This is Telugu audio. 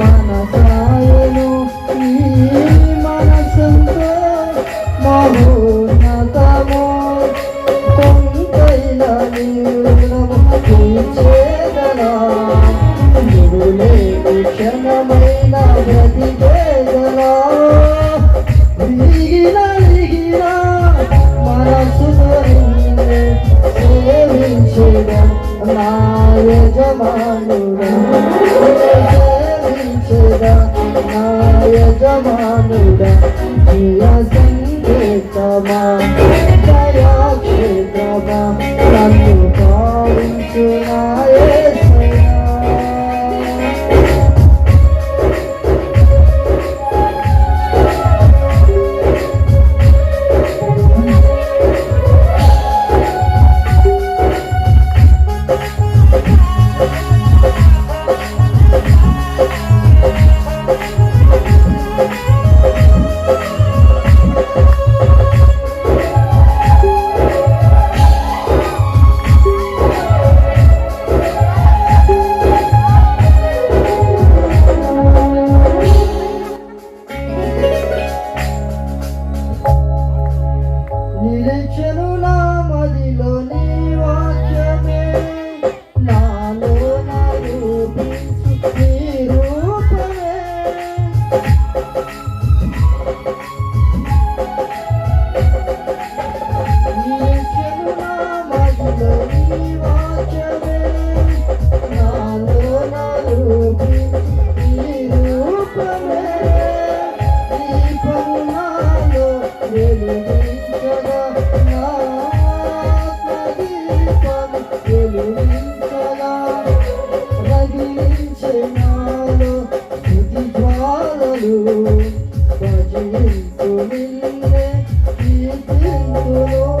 మనసాయను నీ మనసంతో మహోన్నతమో. కొంతైన నీరుణము చేదనా. గురులే క్షణమైన మనసు సేవించిన Dias Música